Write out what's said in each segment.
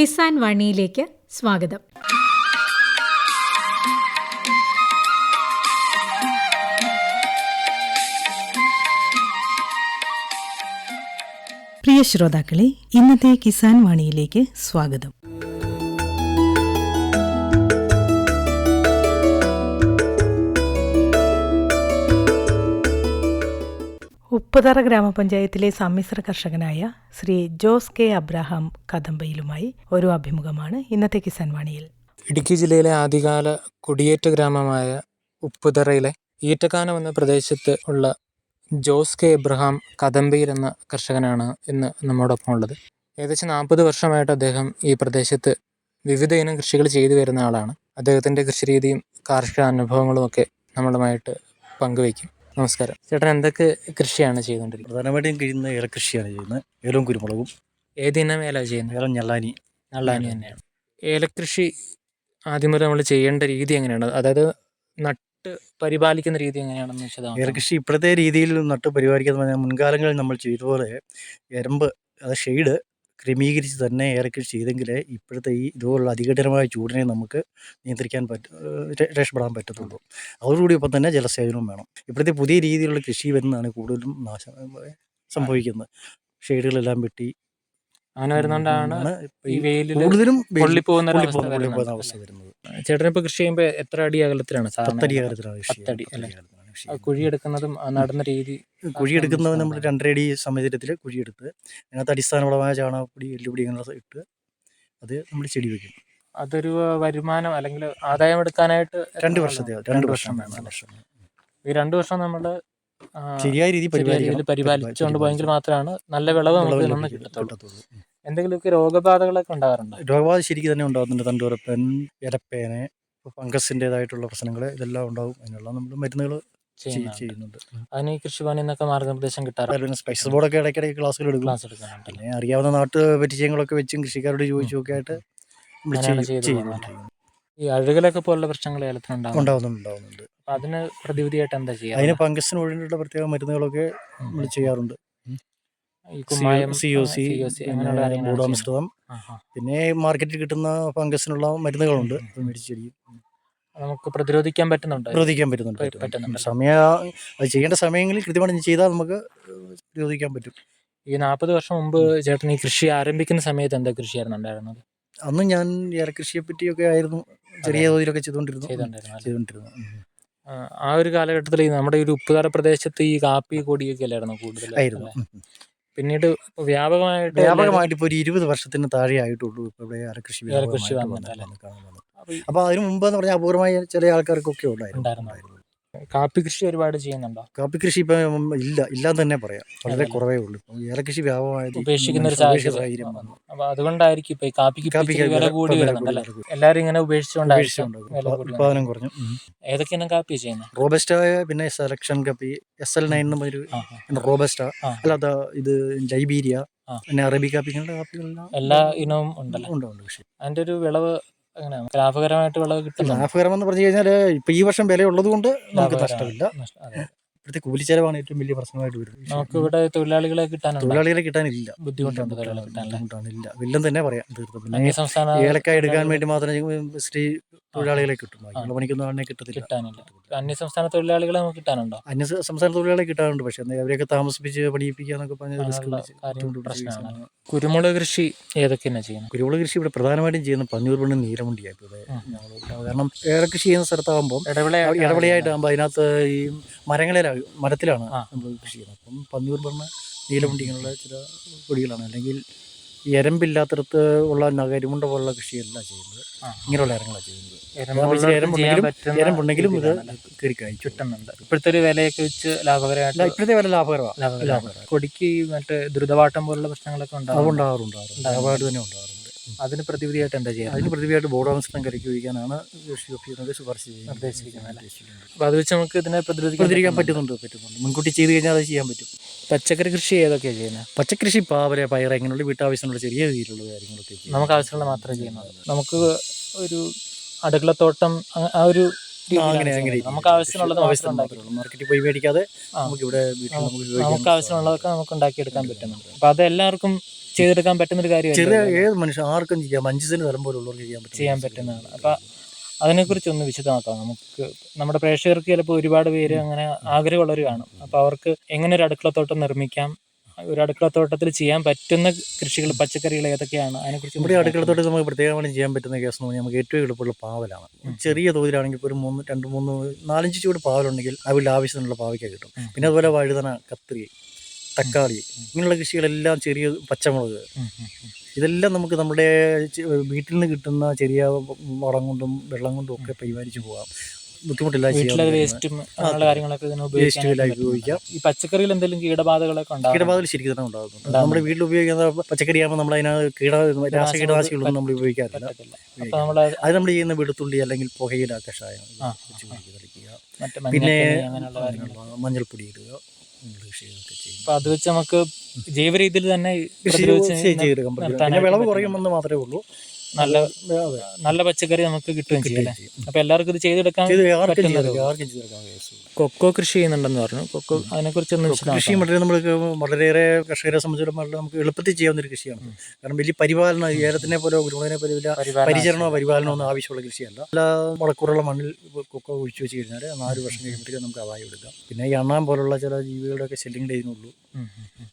കിസാൻ വാണിയിലേക്ക് സ്വാഗതം. പ്രിയ ശ്രോതാക്കളെ ഇന്നത്തെ കിസാൻ വാണിയിലേക്ക് സ്വാഗതം. ഉപ്പതറ ഗ്രാമപഞ്ചായത്തിലെ സമ്മിശ്ര കർഷകനായ ശ്രീ ജോസ് കെ അബ്രഹാം കദമ്പയിലുമായി ഒരു അഭിമുഖമാണ് ഇന്നത്തെ കിസാൻ വാണിയിൽ. ഇടുക്കി ജില്ലയിലെ ആദ്യകാല കുടിയേറ്റ ഗ്രാമമായ ഉപ്പുതറയിലെ ഈറ്റക്കാനം എന്ന പ്രദേശത്ത് ഉള്ള ജോസ് കെ എബ്രഹാം കദമ്പയിൽ എന്ന കർഷകനാണ് ഇന്ന് നമ്മോടൊപ്പം ഉള്ളത്. ഏകദേശം നാൽപ്പത് വർഷമായിട്ട് അദ്ദേഹം ഈ പ്രദേശത്ത് വിവിധ ഇനം കൃഷികൾ ചെയ്തു വരുന്ന ആളാണ്. അദ്ദേഹത്തിന്റെ കൃഷിരീതിയും കാർഷിക അനുഭവങ്ങളും ഒക്കെ നമ്മളുമായിട്ട് പങ്കുവയ്ക്കും. നമസ്കാരം. ചേട്ടൻ എന്തൊക്കെ കൃഷിയാണ് ചെയ്തുകൊണ്ടിരിക്കുന്നത്? പ്രധാനമായിട്ടും കഴിയുന്ന ഏല കൃഷിയാണ് ചെയ്യുന്നത്. ഏലവും കുരുമുളകും. ഏതിനം ഏല ചെയ്യുന്നത്? ഏലം ഞള്ളാനി. ഞള്ളാനി തന്നെയാണ്. ഏലകൃഷി ആദ്യം മുതൽ നമ്മൾ ചെയ്യേണ്ട രീതി എങ്ങനെയാണ്? അതായത് നട്ട് പരിപാലിക്കുന്ന രീതി എങ്ങനെയാണെന്ന് വെച്ചാൽ ഏലകൃഷി ഇപ്പോഴത്തെ രീതിയിൽ നട്ട് പരിപാലിക്കുന്ന മുൻകാലങ്ങളിൽ നമ്മൾ ചെയ്തപോലെ എരമ്പ് അത് ഷെയ്ഡ് ക്രമീകരിച്ച് തന്നെ ഏറെക്കൃഷി ചെയ്തെങ്കിലേ ഇപ്പോഴത്തെ ഈ ഇതുപോലുള്ള അതികഠിനമായ ചൂടിനെ നമുക്ക് നിയന്ത്രിക്കാൻ പറ്റും രക്ഷപ്പെടാൻ പറ്റത്തുള്ളൂ അതോടുകൂടി ഇപ്പം തന്നെ ജലസേചനവും വേണം ഇപ്പോഴത്തെ പുതിയ രീതിയിലുള്ള കൃഷി വരുന്നതാണ് കൂടുതലും നാശം സംഭവിക്കുന്നത് ഷെയ്ഡുകളെല്ലാം വെട്ടി അങ്ങനെ വരുന്നോണ്ടാണ് ആണ് ഈ വെയിലിൽ കൂടുതലും പൊള്ളിപ്പോകുന്ന അവസ്ഥ വരുന്നത്. ചേട്ടനിപ്പോ കൃഷി ചെയ്യുമ്പോൾ എത്ര അടി അകലത്തിലാണ് പത്തടി അകലത്തിലാണ്. പത്തടി അല്ലേ? കുഴിയെടുക്കുന്നതും നടന്ന രീതി കുഴിയെടുക്കുന്നത് നമ്മൾ. രണ്ടരടി സാഹചര്യത്തിൽ കുഴിയെടുത്ത് അതിനകത്ത് അടിസ്ഥാനപരമായ ചാണകപ്പൊടി എല്ലുപൊടി അങ്ങനെ ഇട്ട് അത് നമ്മൾ ചെടി വെക്കും അതൊരു വരുമാനം അല്ലെങ്കിൽ ആദായം എടുക്കാനായിട്ട് രണ്ട് വർഷത്തെ? രണ്ട് വർഷം ഈ രണ്ട് വർഷം നമ്മൾ ശരിയായ രീതിയിൽ. പരിപാലിച്ചുകൊണ്ട് പോയെങ്കിൽ മാത്രമാണ് നല്ല വിളവ് നമുക്ക് നിന്ന്. കിട്ടത്തുള്ളൂ. എന്തെങ്കിലുമൊക്കെ രോഗബാധകളൊക്കെ ഉണ്ടാകാറുണ്ടോ രോഗബാധ ശരിക്കും തന്നെ ഉണ്ടാകുന്നുണ്ട് തണ്ടുറപ്പൻ ഇരപ്പേന് ഫംഗസിന്റെതായിട്ടുള്ള പ്രശ്നങ്ങൾ ഇതെല്ലാം ഉണ്ടാകും അതിനുള്ള നമ്മൾ മരുന്നുകൾ ചെയ്യുന്നുണ്ട്. അതിന് കൃഷിഭവനിൽ നിന്നൊക്കെ മാർഗനിർദ്ദേശം കിട്ടാറുണ്ട്. സ്പൈസസ് ബോർഡൊക്കെ ഇടയ്ക്കിടയ്ക്ക് ക്ലാസ്സുകൾ എടുക്കും ക്ലാസ് എടുക്കാറുണ്ട് പിന്നെ അറിയാവുന്ന നാട്ടു പരിചയങ്ങളൊക്കെ വെച്ചും കൃഷിക്കാരോട് ചോദിച്ചൊക്കെ ആയിട്ട് ഈ അഴുകലൊക്കെ പോലുള്ള പ്രശ്നങ്ങൾ ഏലത്തിനുണ്ടാകും ഉണ്ടാവുന്നുണ്ട് അതിന് പ്രതിവിധിയായിട്ട് എന്താ അതിന് ചെയ്യുക ഫംഗസിന് ഒഴിഞ്ഞിട്ടുള്ള പ്രത്യേക മരുന്നുകളൊക്കെ നമ്മൾ ചെയ്യാറുണ്ട്. C O C. ബോഡോമിശ്രിതം. പിന്നെ മാർക്കറ്റിൽ കിട്ടുന്ന ഫംഗസിനുള്ള മരുന്നുകളുണ്ട്. അത് ഉം. നമുക്ക് പ്രതിരോധിക്കാൻ പറ്റുന്നുണ്ട്. പ്രതിരോധിക്കാൻ പറ്റുന്നുണ്ട് പറ്റും- പറ്റുന്നുണ്ട്. സമയ അത് ചെയ്യേണ്ട സമയങ്ങളിൽ കൃത്യമായിട്ട് ചെയ്താൽ നമുക്ക് പ്രതിരോധിക്കാൻ പറ്റും. ഈ നാൽപ്പത് വർഷം മുമ്പ് ചേട്ടൻ ഈ കൃഷി ആരംഭിക്കുന്ന സമയത്ത് എന്താ കൃഷിയായിരുന്നു ഉണ്ടായിരുന്നത്? അന്ന് ഞാൻ ഏലകൃഷിയെ പറ്റിയൊക്കെ ആയിരുന്നു ചെറിയ തോതിലൊക്കെ ചെയ്തുകൊണ്ടിരുന്നു. ചെയ്തുകൊണ്ടിരുന്നു ആ, ഒരു കാലഘട്ടത്തിൽ നമ്മുടെ ഈ ഒരു ഉപ്പുതറ പ്രദേശത്ത് ഈ കാപ്പി കൊടിയൊക്കെ അല്ലായിരുന്നു കൂടുതലായിരുന്നു. പിന്നീട് വ്യാപകമായിട്ട് വ്യാപകമായിട്ട് ഇപ്പോൾ ഒരു ഇരുപത് വർഷത്തിന് താഴെ ആയിട്ടുള്ളൂ ഇപ്പോൾ ഇവിടെ ഏലകൃഷി ഏലകൃഷി അപ്പോൾ അതിന് മുമ്പ് എന്ന് പറഞ്ഞാൽ അപൂർവമായി ചില ആൾക്കാർക്കൊക്കെ ഉണ്ടായിരുന്നു. കാപ്പി കൃഷി ഒരുപാട് ചെയ്യുന്നുണ്ടോ? കാപ്പി കൃഷി ഇപ്പം ഇല്ല ഇല്ലാന്ന് തന്നെ പറയാം. വളരെ? കുറവേ ഉള്ളൂ. ഏലകൃഷി വ്യാപകമായത് ഉപേക്ഷിക്കുന്ന ഒരു സാഹചര്യം. അപ്പൊ അതുകൊണ്ടായിരിക്കും ഇപ്പൊ ഈ കാപ്പിക്ക് കാപ്പിക്ക് വില കൂടി വരുന്നുണ്ടല്ലേ? എല്ലാരും ഇങ്ങനെ ഉപേക്ഷിച്ചുകൊണ്ടായിരിക്കും ഉൽപാദനം കുറഞ്ഞു. ഏതൊക്കെ ഇനം കാപ്പി ചെയ്യുന്നത് റോബസ്റ്റായ പിന്നെ സെലക്ഷൻ കപ്പി എസ് എൽ നയൻ എന്ന് പറഞ്ഞൊരു ആ, ആ. പിന്നെ റോബസ്റ്റ. അല്ലാതെ അല്ലാത്ത ഇത് ജൈബീരിയ ആ. പിന്നെ അറബി കാപ്പി കാപ്പികളെല്ലാം എല്ലാ ഇനവും ഉണ്ടല്ലോ? ഉണ്ട് ഉണ്ട്. പക്ഷേ അതിന്റെ ഒരു വിളവ് എങ്ങനെയാണ് ലാഭകരമായിട്ട് വിളവ് കിട്ടുന്നുണ്ടോ. ലാഭകരം എന്ന് പറഞ്ഞു കഴിഞ്ഞാൽ ഇപ്പൊ ഈ വർഷം വില ഉള്ളത് കൊണ്ട് നമുക്ക്. നഷ്ടമില്ല. ഇവിടുത്തെ കൂലി ചെലവാണ് കൂലിച്ചെലവാണ് ഏറ്റവും വലിയ പ്രശ്നമായിട്ട് വരുന്നത്. നമുക്ക് ഇവിടെ തൊഴിലാളികളെ കിട്ടാൻ തൊഴിലാളികളെ കിട്ടാനില്ല. ബുദ്ധിമുട്ടുണ്ട് ബുദ്ധിമുട്ടാണ്. ഇല്ല വില്ലം തന്നെ പറയാം. തീർത്തും. ഏലക്കായ എടുക്കാൻ വേണ്ടി മാത്രം സ്ത്രീ തൊഴിലാളികളെ കിട്ടുന്നു ബാക്കിയുള്ള പണിക്കൊന്നും ആളിനെ കിട്ടത്തില്ല. കിട്ടാനില്ല. അന്യ സംസ്ഥാന തൊഴിലാളികളെ നമുക്ക് കിട്ടാനുണ്ടോ? അന്യ സംസ്ഥാന തൊഴിലാളികളെ കിട്ടാനുണ്ട് പക്ഷെ അവരെയൊക്കെ താമസിപ്പിച്ച് പണിയിപ്പിക്കുക എന്നൊക്കെ പറഞ്ഞ. കുരുമുളക് കൃഷി ഏതൊക്കെയാണ് ചെയ്യുന്നത്? കുരുമുളക് കൃഷി ഇവിടെ പ്രധാനമായിട്ടും ചെയ്യുന്ന പന്നൂർ പെണ്ണ് നീലമുണ്ടിയാണ് ഇവിടെ കാരണം ഏറെ കൃഷി ചെയ്യുന്ന സ്ഥലത്താകുമ്പോൾ ഇടവിളയായിട്ട് ഇടവിളയായിട്ടാകുമ്പോൾ അതിനകത്ത് ഈ മരങ്ങളിലാണ് മരത്തിലാണ് നമ്മൾ കൃഷി ചെയ്യുന്നത്. അപ്പം പന്നൂർ പറഞ്ഞ നീലമുണ്ടി ഇങ്ങനെയുള്ള ചില കൊടികളാണ്. അല്ലെങ്കിൽ എരമ്പില്ലാത്തടത്ത് ഉള്ള നഗരമുണ്ട പോലുള്ള കൃഷിയല്ല ചെയ്യുന്നത്. ഇങ്ങനെയുള്ള ഇറങ്ങളാണ് ചെയ്യുന്നത്. എരമ്പുണ്ടെങ്കിലും ഇത്? കയറി കഴിച്ചു ഇപ്പോഴത്തെ ഒരു വിലയൊക്കെ വെച്ച് ലാഭകരമായിട്ട് ഇപ്പോഴത്തെ വില ലാഭകരമാണ് കൊടിക്ക് മറ്റേ ദ്രുതവാട്ടം പോലുള്ള പ്രശ്നങ്ങളൊക്കെ ഉണ്ടാകും ഉണ്ടാകാറുണ്ട് ലാഭമായിട്ട് തന്നെ ഉണ്ടാകാറുണ്ട് അതിന് പ്രതിവിധിയായിട്ട് എന്താ ചെയ്യുക അതിന് പ്രതിവിധിയായിട്ട് ബോർഡാവസ്ഥം കരയ്ക്ക് ഒഴിക്കാനാണ് കൃഷി ഓഫീസിനൊക്കെ ശുപാർശ ചെയ്യുന്നത്. നിർദ്ദേശിക്കുന്നത്. അപ്പോൾ അത് വെച്ച് നമുക്ക് ഇതിനെ പ്രതിരോധിക്കാൻ പറ്റുന്നുണ്ട്? പറ്റുന്നുണ്ട് മുൻകൂട്ടി ചെയ്ത് കഴിഞ്ഞാൽ അത് ചെയ്യാൻ പറ്റും. പച്ചക്കറി കൃഷി ഏതൊക്കെയാണ് ചെയ്യുന്നത്? പച്ചക്കൃഷി പാവര പയർ ഇങ്ങനെയുള്ള വീട്ടാവശ്യമുള്ള ചെറിയ രീതിയിലുള്ള കാര്യങ്ങളൊക്കെ. നമുക്ക് ആവശ്യമുള്ള മാത്രമേ ചെയ്യുന്നത്. നമുക്ക് ഒരു അടുക്കളത്തോട്ടം ആ ഒരു അങ്ങനെ അങ്ങനെ. നമുക്ക് ആവശ്യമുള്ളത് മാത്രം. മാർക്കറ്റിൽ പോയി മേടിക്കാതെ നമുക്ക് ഇവിടെ നമുക്ക് ആവശ്യമുള്ളതൊക്കെ നമുക്ക് ഉണ്ടാക്കിയെടുക്കാൻ പറ്റുന്നുണ്ട്. അപ്പോൾ അത് എല്ലാവർക്കും ചെയ്തെടുക്കാൻ പറ്റുന്ന ഒരു ചെറിയ ഏത് മനുഷ്യൻ ആർക്കും ചെയ്യാം. അഞ്ച് സെന്റ് സ്ഥലം പോലുള്ളവർക്ക് ചെയ്യാൻ പറ്റും. ചെയ്യാൻ പറ്റുന്നതാണ്. അപ്പൊ അതിനെക്കുറിച്ച് ഒന്ന് വിശദമാക്കാം. നമുക്ക് നമ്മുടെ പ്രേക്ഷകർക്ക് ചിലപ്പോൾ ഒരുപാട് പേര് അങ്ങനെ ആഗ്രഹമുള്ളവർ കാണും. അപ്പോൾ അവർക്ക് എങ്ങനെ ഒരു അടുക്കളത്തോട്ടം നിർമ്മിക്കാം? ഒരു അടുക്കളത്തോട്ടത്തിൽ ചെയ്യാൻ പറ്റുന്ന കൃഷികൾ പച്ചക്കറികൾ ഏതൊക്കെയാണ്? അതിനെക്കുറിച്ച് നമ്മുടെ തോട്ടത്തിൽ നമുക്ക് പ്രത്യേകമായിട്ട് ചെയ്യാൻ പറ്റുന്ന കേസ് എന്ന് പറഞ്ഞാൽ നമുക്ക് ഏറ്റവും എളുപ്പമുള്ള പാവലാണ്. ചെറിയ തോതിലാണെങ്കിൽ ഒരു മൂന്ന് രണ്ട് മൂന്ന് നാലഞ്ച് ചൂട് പാവലുണ്ടെങ്കിൽ ആ വീട്ടിൽ ആവശ്യത്തിനുള്ള പാവയ്ക്ക കിട്ടും. പിന്നെ അതുപോലെ വഴുതന കത്തിരി തക്കാളി ഇങ്ങനെയുള്ള കൃഷികളെല്ലാം ചെറിയ പച്ചമുളക്. ഇതെല്ലാം നമുക്ക് നമ്മുടെ വീട്ടിൽ നിന്ന് കിട്ടുന്ന ചെറിയ വളം കൊണ്ടും വെള്ളം കൊണ്ടും ഒക്കെ പരിപാലിച്ച് പോകാം ബുദ്ധിമുട്ടില്ലാതെ വീട്ടിലത് വേസ്റ്റും അങ്ങനെയുള്ള കാര്യങ്ങളൊക്കെ ഇതിന് ഉപയോഗിക്കാം. ഈ പച്ചക്കറിയിൽ എന്തെങ്കിലും കീടബാധകളൊക്കെ ഉണ്ടാകും. കീടബാധകൾ ശരിക്കും തന്നെ ഉണ്ടാകുന്നുണ്ട്. നമ്മുടെ വീട്ടിൽ ഉപയോഗിക്കുന്ന പച്ചക്കറി ആകുമ്പോൾ നമ്മൾ അതിനകത്ത് കീട രാസകീടനാശികളൊന്നും നമ്മൾ ഉപയോഗിക്കാറില്ല. അത് നമ്മൾ ചെയ്യുന്ന വെളുത്തുള്ളി അല്ലെങ്കിൽ പുകയില കഷായം തളിക്കുക. പിന്നെ മഞ്ഞൾപ്പൊടി ഇടുക അപ്പൊ അത് വെച്ച് നമുക്ക് ജൈവ രീതിയിൽ തന്നെ വിളവ് കുറയുമെന്ന് മാത്രമേ ഉള്ളൂ. നല്ല നല്ല പച്ചക്കറി നമുക്ക് കിട്ടുകയും ചെയ്യും അല്ലേ? അപ്പൊ എല്ലാവർക്കും ഇത് ചെയ്തെടുക്കാൻ കൊക്കോ കൃഷി ചെയ്യുന്നുണ്ടെന്ന് പറഞ്ഞു. കൊക്കോ അതിനെക്കുറിച്ച് കൃഷി വളരെ നമ്മൾക്ക് വളരെയേറെ കർഷകരെ സംബന്ധിച്ചിടത്തോളം നമുക്ക് എളുപ്പത്തിൽ ചെയ്യാവുന്ന ഒരു കൃഷിയാണ്. കാരണം വലിയ പരിപാലനം ഏലത്തിനെ പോലെ കുരുമുളകിനെ പോലെ വലിയ പരിചരണമോ പരിപാലനമോ ഒന്നും ആവശ്യമുള്ള കൃഷിയല്ല. നല്ല മുളക്കൂറുള്ള മണ്ണിൽ കൊക്കോ ഒഴിച്ചു വെച്ച് കഴിഞ്ഞാൽ നാല് വർഷം കഴിയുമ്പോഴത്തേക്കും നമുക്ക് അവായം എടുക്കാം. പിന്നെ ഈ അണ്ണാൻ പോലുള്ള ചില ജീവികളുടെയൊക്കെ ശല്യങ്ങൾ ഉം.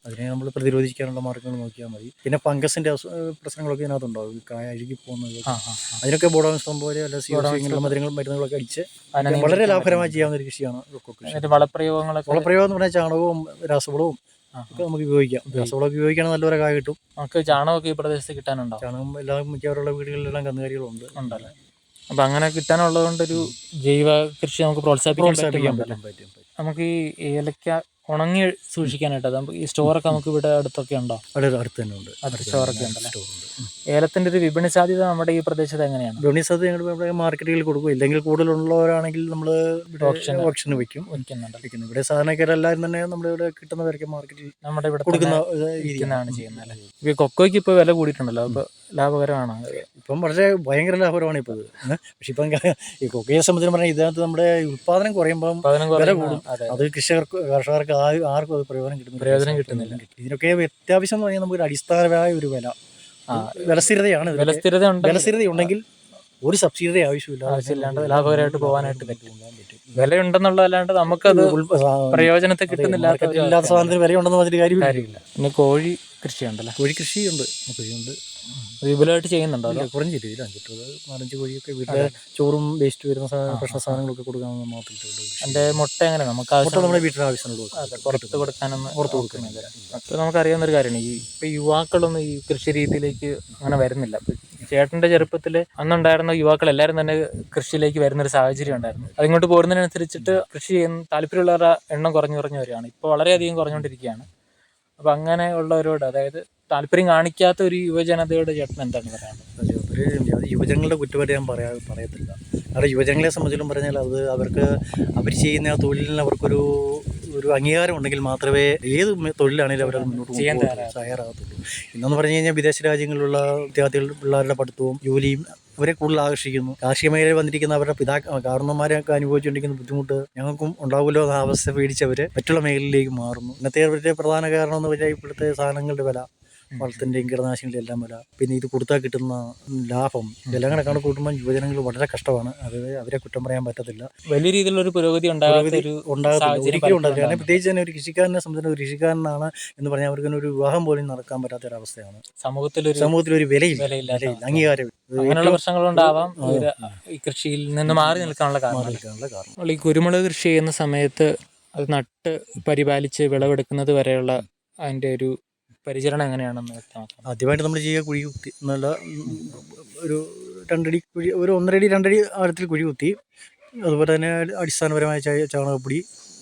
അതിനെ നമ്മൾ പ്രതിരോധിക്കാനുള്ള മാർഗങ്ങൾ നോക്കിയാൽ മതി. പിന്നെ ഫംഗസിന്റെ പ്രശ്നങ്ങളൊക്കെ ഇതിനകത്ത് ഉണ്ടാവും കായ അഴുകി പോകുന്നത്. അതിനൊക്കെ ബോഡോമിസ്റ്റം പോലെ അല്ല സി ബോഡോമിസ്റ്റം ഇങ്ങനെയുള്ള മരുന്നുകൾ മരുന്നുകളൊക്കെ അടിച്ച് വളരെ ലാഭകരമായി ചെയ്യാവുന്ന ഒരു കൃഷിയാണ് കൃഷി. വളപ്രയോഗങ്ങളൊക്കെ വളപ്രയോഗം എന്ന് പറഞ്ഞാൽ ചാണകവും രാസവളവും ഒക്കെ നമുക്ക് ഉപയോഗിക്കാം. രാസവളം ഉപയോഗിക്കുകയാണെങ്കിൽ നല്ലൊരു കായ കിട്ടും. നമുക്ക് ചാണകമൊക്കെ ഈ പ്രദേശത്ത് കിട്ടാനുണ്ടോ? ചാണകം എല്ലാ മിക്കവാറുള്ള വീടുകളിലെല്ലാം കന്നുകാലികളുണ്ട് ഉണ്ടല്ലേ? അപ്പൊ അങ്ങനെ കിട്ടാനുള്ളത് ഒരു ജൈവ കൃഷി നമുക്ക് പ്രോത്സാഹിപ്പിക്കാൻ പറ്റും. നമുക്ക് ഈ ഏലക്ക ഉണങ്ങി സൂക്ഷിക്കാനായിട്ട്. ഈ സ്റ്റോറൊക്കെ നമുക്ക് ഇവിടെ അടുത്തൊക്കെ ഉണ്ടോ? അവിടെ അടുത്ത് തന്നെ ഉണ്ട്. സ്റ്റോറൊക്കെ ഉണ്ടല്ലേ? ഏലത്തിന്റെ ഒരു വിപണി സാധ്യത നമ്മുടെ ഈ പ്രദേശത്ത് എങ്ങനെയാണ്? ഡൊണീസ് ഞങ്ങൾ ഇവിടെ മാർക്കറ്റുകളിൽ കൊടുക്കും. ഇല്ലെങ്കിൽ കൂടുതലുള്ളവരാണെങ്കിൽ നമ്മൾ ഓപ്ഷൻ ഓപ്ഷന് വയ്ക്കും വയ്ക്കുന്നുണ്ട് വിൽക്കുന്നു. ഇവിടെ സാധാരണക്കാരെല്ലാവരും തന്നെ നമ്മുടെ ഇവിടെ കിട്ടുന്ന വിലയ്ക്ക് മാർക്കറ്റിൽ നമ്മുടെ ഇവിടെ കൊടുക്കുന്ന ഇരിക്കുന്നതാണ് ചെയ്യുന്നത് അല്ലേ? ഇപ്പൊ ഈ കൊക്കോയ്ക്ക് ഇപ്പൊ വില കൂടിയിട്ടുണ്ടല്ലോ. അപ്പൊ ലാഭകരമാണ് ഇപ്പം വളരെ ഭയങ്കര ലാഭകരമാണ് ഇപ്പോൾ ഏഹ്? പക്ഷെ ഇപ്പം ഈ കൊക്കയെ സംബന്ധിച്ച് പറഞ്ഞാൽ ഇതിനകത്ത് നമ്മുടെ ഉൽപ്പാദനം കുറയുമ്പം വില കൂടും. അതെ. കൃഷികർക്ക് കർഷകർക്ക് ആർക്കും അത് പ്രയോജനം കിട്ടുന്നില്ല പ്രയോജനം കിട്ടുന്നില്ല. ഇതിനൊക്കെ അത്യാവശ്യം എന്ന് പറഞ്ഞാൽ നമുക്ക് ഒരു അടിസ്ഥാനമായ ഒരു വില. വിലസ്ഥിരതയാണ് വില ഇതിനൊക്കെ. വിലസ്ഥിരത ഉണ്ടെങ്കിൽ ഒരു സബ്സിഡി ആവശ്യമില്ല. ആവശ്യമില്ലാണ്ട് ലാഭകരമായിട്ട് പോകാനായിട്ട് പറ്റും. വില ഉണ്ടെന്നുള്ളതല്ലാണ്ട് നമുക്കത് പ്രയോജനത്തെ കിട്ടുന്നില്ല ഇല്ലാത്ത സാധനത്തിന് വില ഉണ്ടെന്ന് പറഞ്ഞിട്ട് കാര്യമില്ല. കാര്യമില്ല. പിന്നെ കോഴി കൃഷിയുണ്ടല്ലോ? കോഴി കൃഷിയുണ്ട്. കൃഷിയുണ്ട്. വിപുലമായിട്ട് ചെയ്യുന്നുണ്ടല്ലോ അതോ? കുറഞ്ഞ രീതിയിൽ അഞ്ചിട്ടുള്ളത് നാലഞ്ച് കോഴിയൊക്കെ വീട്ടിലെ ചോറും വേസ്റ്റ് വരുന്ന സാധനം ഭക്ഷണ സാധനങ്ങളൊക്കെ കൊടുക്കാൻ മാത്രമേ എന്റെ മുട്ട എങ്ങനെ? നമുക്ക് ആവശ്യം നമ്മുടെ വീട്ടിലെ ആവശ്യമുള്ളൂ പുറത്ത് കൊടുക്കാനൊന്നും പുറത്ത് കൊടുക്കുന്നില്ല. അപ്പൊ നമുക്കറിയാവുന്ന ഒരു കാര്യമാണ് ഈ ഇപ്പൊ യുവാക്കളൊന്നും ഈ കൃഷി രീതിയിലേക്ക് അങ്ങനെ വരുന്നില്ല. ഇപ്പൊ ചേട്ടന്റെ ചെറുപ്പത്തിൽ അന്നുണ്ടായിരുന്ന യുവാക്കൾ എല്ലാവരും തന്നെ കൃഷിയിലേക്ക് വരുന്ന ഒരു സാഹചര്യം ഉണ്ടായിരുന്നു. അതിങ്ങോട്ട് പോരുന്നതിനനുസരിച്ചിട്ട് കൃഷി ചെയ്യുന്ന താല്പര്യമുള്ളവരുടെ എണ്ണം കുറഞ്ഞു കുറഞ്ഞു വരികയാണ്. ഇപ്പോൾ വളരെയധികം കുറഞ്ഞുകൊണ്ടിരിക്കുകയാണ്. അപ്പൊ അങ്ങനെയുള്ളവരോട് അതായത് താല്പര്യം കാണിക്കാത്ത ഒരു യുവജനതയുടെ ചേട്ടൻ എന്താണ് പറയാനുള്ളത്? യുവജനങ്ങളുടെ കുറ്റമായിട്ട് ഞാൻ പറയാ പറയത്തില്ല. അവിടെ യുവജനങ്ങളെ സംബന്ധിച്ചും പറഞ്ഞാൽ അത് അവർക്ക് അവർ ചെയ്യുന്ന ആ തൊഴിലിന് അവർക്കൊരു ഒരു അംഗീകാരം ഉണ്ടെങ്കിൽ മാത്രമേ ഏത് തൊഴിലാണെങ്കിലും അവരത് മുന്നോട്ട് ചെയ്യാൻ തയ്യാറാകത്തുള്ളൂ. ഇന്നെന്ന് പറഞ്ഞു കഴിഞ്ഞാൽ വിദേശ രാജ്യങ്ങളിലുള്ള വിദ്യാർത്ഥികൾ പിള്ളേരുടെ പഠിത്തവും ജോലിയും അവരെ കൂടുതൽ ആകർഷിക്കുന്നു. കാർഷിക മേഖലയിൽ വന്നിരിക്കുന്ന അവരുടെ പിതാ കാരണന്മാരൊക്കെ അനുഭവിച്ചുകൊണ്ടിരിക്കുന്ന ബുദ്ധിമുട്ട് ഞങ്ങൾക്കും ഉണ്ടാവുമല്ലോ എന്ന അവസ്ഥ പേടിച്ചവർ മറ്റുള്ള മേഖലയിലേക്ക് മാറുന്നു. ഇന്നത്തെ അവരുടെ പ്രധാന കാരണം എന്ന് വെച്ചാൽ ഇപ്പോഴത്തെ സാധനങ്ങളുടെ വില. വളത്തിന്റെയും കീടനാശിനികളുടെ എല്ലാം വില. പിന്നെ ഇത് കൊടുത്താൽ കിട്ടുന്ന ലാഭം എല്ലാം കണക്കാണ് കണക്ക് കൂട്ടുമ്പോൾ യുവജനങ്ങൾ വളരെ കഷ്ടമാണ്. അത് അവരെ കുറ്റം പറയാൻ പറ്റത്തില്ല. വലിയ രീതിയിലുള്ള ഒരു പുരോഗതി ഉണ്ടാകത്തില്ല. ഒരിക്കലും ഉണ്ടാകില്ല കാരണം പ്രത്യേകിച്ച് തന്നെ ഒരു കൃഷിക്കാരനെ സംബന്ധിച്ച് ഒരു കൃഷിക്കാരനാണ് എന്ന് പറഞ്ഞാൽ അവർക്ക് ഒരു വിവാഹം പോലും നടക്കാൻ പറ്റാത്ത ഒരു അവസ്ഥയാണ്. സമൂഹത്തിൽ സമൂഹത്തിൽ ഒരു വിലയില്ല അംഗീകാരം അങ്ങനെയുള്ള പ്രശ്നങ്ങളുണ്ടാവാം. ഈ കൃഷിയിൽ നിന്ന് മാറി നിൽക്കാനുള്ള കാരണം. ഈ കുരുമുളക് കൃഷി ചെയ്യുന്ന സമയത്ത് അത് നട്ട് പരിപാലിച്ച് വിളവെടുക്കുന്നത് വരെയുള്ള അതിന്റെ ഒരു പരിചരണം എങ്ങനെയാണെന്ന് വ്യക്തമാക്കാം ആദ്യമായിട്ട് നമ്മൾ ചെയ്യുക കുഴി കുത്തി നല്ല ഒരു രണ്ടടി കുഴി ഒരു ഒന്നരടി രണ്ടടി ആഴത്തിൽ കുഴി കുത്തി അതുപോലെ തന്നെ അടിസ്ഥാനപരമായ ചാണകപ്പൊടി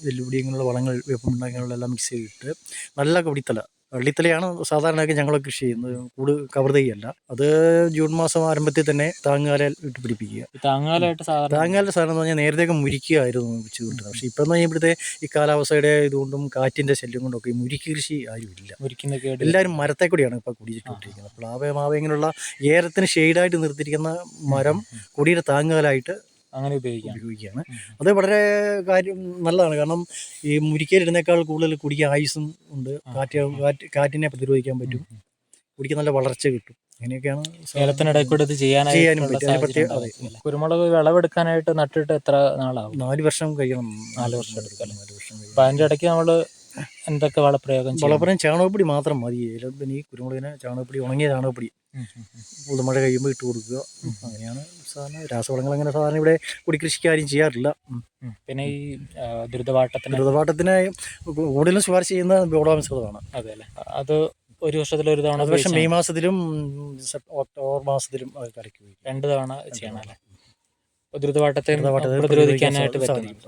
എല്ലുപൊടി ഇങ്ങനെയുള്ള വളങ്ങൾ വേപ്പുണ്ടാക്കിയുള്ള എല്ലാം മിക്സ് ചെയ്തിട്ട് നല്ല കൊടിത്തല വള്ളിത്തലയാണ് സാധാരണയൊക്കെ ഞങ്ങൾ കൃഷി ചെയ്യുന്നത്. കൂട് കവർ തൈയല്ല. അത് ജൂൺ മാസം ആരംഭത്തിൽ തന്നെ താങ്ങാല ഇട്ട് പിടിപ്പിക്കുക. താങ്ങാലായിട്ട് താങ്ങാലിന്റെ സാധനം എന്ന് പറഞ്ഞാൽ നേരത്തെയൊക്കെ മുരിക്കുകയായിരുന്നു വെച്ച് കിട്ടുന്നത് പക്ഷേ ഇപ്പം എന്ന് ഈ കാലാവസ്ഥയുടെ ഇതുകൊണ്ടും കാറ്റിന്റെ ശല്യം കൊണ്ടൊക്കെ ഈ മുരിക്ക് കൃഷി ആരും ഇല്ല. എല്ലാവരും മരത്തെ കൂടിയാണ് ഇപ്പോൾ കുടിച്ചിട്ടുകൊണ്ടിരിക്കുന്നത്. പ്ലാവ് മാവ് ഇങ്ങനെയുള്ള ഏരത്തിന് ഷെയ്ഡായിട്ട് നിർത്തിയിരിക്കുന്ന മരം കൊടിയുടെ താങ്ങുകാലായിട്ട് അങ്ങനെ ഉപയോഗിക്കാം. ഉപയോഗിക്കുകയാണ്. അത് വളരെ കാര്യം നല്ലതാണ്. കാരണം ഈ മുരിക്കയിലിടുന്നേക്കാൾ കൂടുതൽ കുടിക്ക ആയുസും ഉണ്ട്. കാറ്റ് കാറ്റ് കാറ്റിനെ പ്രതിരോധിക്കാൻ പറ്റും. കുടിക്ക് നല്ല വളർച്ച കിട്ടും. അങ്ങനെയൊക്കെയാണ് ഏലത്തിനിടയിൽ കൂടെ ഇത് ചെയ്യാനായിട്ട് കുരുമുളക് വിളവെടുക്കാനായിട്ട് നട്ടിട്ട് എത്ര നാളാവും? നാല് വർഷം കഴിയണം. നാല് വർഷം എടുക്കാം? നാല് വർഷം അപ്പൊ അതിന്റെ ഇടയ്ക്ക് നമ്മൾ എന്തൊക്കെ വളപ്രയോഗം വളപ്രയം ചാണകപ്പൊടി മാത്രം മതി. ഈ കുരുമുളകിന് ചാണകപ്പൊടി ഉണങ്ങിയ ചാണകപ്പൊടി. പുതുമഴ കഴിയുമ്പോൾ ഇട്ട് കൊടുക്കുക. അങ്ങനെയാണ് സാധാരണ രാസവളങ്ങൾ അങ്ങനെ സാധാരണ ഇവിടെ കുടിക്കൃഷിക്കാരും ചെയ്യാറില്ല. ഉം. ഉം. പിന്നെ ഈ ദുരിതവാട്ടത്തിന് ദുരിതവാട്ടത്തിന് ദ്രുതപാട്ടത്തിന് കൂടുതലും ശുപാർശ ചെയ്യുന്ന ബോഡാമിശ്രിതമാണ്. അതെ അല്ലേ അത് ഒരു വർഷത്തിൽ ഒരു തവണ പക്ഷേ മെയ് മാസത്തിലും ഒക്ടോബർ മാസത്തിലും അത് കലക്കി രണ്ട് തവണ ചെയ്യണം അല്ലേ ദുരിതവാട്ടത്തെ പ്രതിരോധിക്കാനായിട്ട് സാധിക്കും.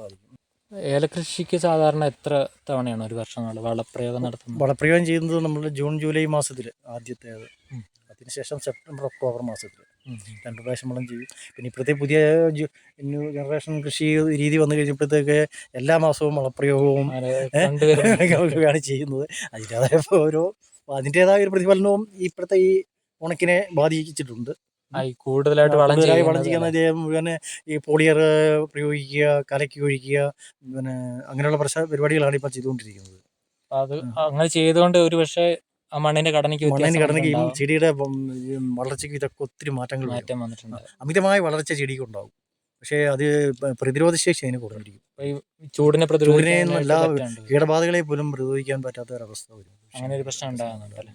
ഏലകൃഷിക്ക് സാധാരണ എത്ര തവണയാണ് ഒരു വർഷം നമ്മൾ വളപ്രയോഗം നടത്തുന്നത്? വളപ്രയോഗം ചെയ്യുന്നത് നമ്മൾ ജൂൺ ജൂലൈ മാസത്തിൽ ആദ്യത്തേത് ഉം. അതിനുശേഷം സെപ്റ്റംബർ ഒക്ടോബർ മാസത്തിൽ. രണ്ട് പ്രാവശ്യം വളം ചെയ്യും. പിന്നെ ഇപ്പോഴത്തെ പുതിയ ന്യൂ ജനറേഷൻ കൃഷി രീതി വന്നു കഴിഞ്ഞപ്പോഴത്തേക്ക് എല്ലാ മാസവും വളപ്രയോഗവും ആണ് ചെയ്യുന്നത്. അതിന്റെതായ ഓരോ അതിന്റെതായ ഒരു പ്രതിഫലനവും ഇപ്പോഴത്തെ ഈ ഉണക്കിനെ ബാധിച്ചിട്ടുണ്ട്. കൂടുതലായിട്ട് വളം കൂടുതലായി വളം ചെയ്യുന്ന മുഴുവൻ ഈ പോളിയർ പ്രയോഗിക്കുക കലക്കി ഒഴിക്കുക പിന്നെ അങ്ങനെയുള്ള പ്രശ്ന പരിപാടികളാണ് ഇപ്പം ചെയ്തുകൊണ്ടിരിക്കുന്നത്. അത് അങ്ങനെ ചെയ്തുകൊണ്ട് ഒരു പക്ഷേ ആ മണ്ണിന്റെ ഘടനയ്ക്ക് മണ്ണിന്റെ ഘടനയ്ക്ക്. ചെടിയുടെ വളർച്ചയ്ക്ക് ഇതൊക്കെ ഒത്തിരി മാറ്റങ്ങൾ മാറ്റം വന്നിട്ടുണ്ട്. അമിതമായ വളർച്ച ചെടിക്ക് ഉണ്ടാവും. പക്ഷേ അത് പ്രതിരോധ ശേഷി അതിന് കുറഞ്ഞിരിക്കും. ചൂടിനെ പ്രതിരോധിക്കാൻ എല്ലാ കീടബാധകളെ പോലും പ്രതിരോധിക്കാൻ പറ്റാത്ത ഒരവസ്ഥ വരും. അങ്ങനെ ഒരു പ്രശ്നം ഉണ്ടാകുന്നുണ്ട് അല്ലേ?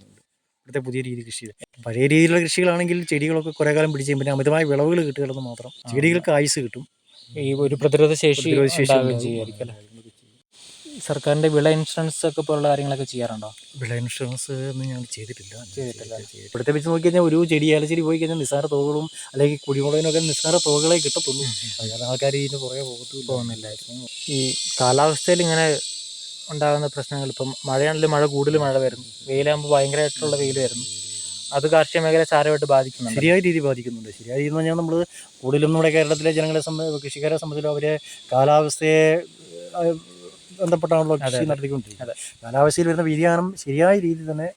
ഇവിടുത്തെ പുതിയ രീതി കൃഷി പഴയ രീതിയിലുള്ള കൃഷികളാണെങ്കിൽ ചെടികളൊക്കെ കുറേ കാലം പിടിച്ച് പിന്നെ അമിതമായ വിളവുകൾ കിട്ടുകയെന്ന് മാത്രം. ചെടികൾക്ക് ആയുസ് കിട്ടും. ഈ ഒരു പ്രതിരോധ ശേഷി സർക്കാരിന്റെ വിള ഇൻഷുറൻസ് ഒക്കെ പോലുള്ള കാര്യങ്ങളൊക്കെ ചെയ്യാറുണ്ടോ? വിള ഇൻഷുറൻസ് ഒന്നും ഞങ്ങൾ ചെയ്തിട്ടില്ല. ചെയ്തിട്ടില്ല. ഇവിടുത്തെ വെച്ച് നോക്കി കഴിഞ്ഞാൽ ഒരു ചെടി ഏലച്ചെടി പോയി കഴിഞ്ഞാൽ നിസ്സാര തുകകളും അല്ലെങ്കിൽ കുടിമുളകിനൊക്കെ നിസ്സാര തുകകളെ കിട്ടത്തുള്ളൂ. കാരണം ആൾക്കാർ ഇതിന് പുറകെ പോകത്തു പോകുന്നില്ലായിരുന്നു ഈ കാലാവസ്ഥയിൽ ഇങ്ങനെ ഉണ്ടാകുന്ന പ്രശ്നങ്ങൾ. ഇപ്പം മഴയാണെങ്കിൽ മഴ കൂടുതൽ മഴ വരുന്നു. വെയിലാകുമ്പോൾ ഭയങ്കരമായിട്ടുള്ള വെയിൽ വരുന്നു. അത് കാർഷിക മേഖല സാരമായിട്ട് ബാധിക്കുന്നുണ്ട്. ശരിയായ രീതി ബാധിക്കുന്നുണ്ട്. ശരിയായ രീതി എന്ന് പറഞ്ഞാൽ നമ്മൾ കൂടുതലും നമ്മുടെ കേരളത്തിലെ ജനങ്ങളെ സംബന്ധിച്ച് കൃഷിക്കാരെ സംബന്ധിച്ചും അവരെ കാലാവസ്ഥയെ ബന്ധപ്പെട്ടാണല്ലോ കൃഷി നടത്തിക്കൊണ്ടിരിക്കുന്നത്. കാലാവസ്ഥയിൽ വരുന്ന വ്യതിയാനം ശരിയായ രീതി തന്നെ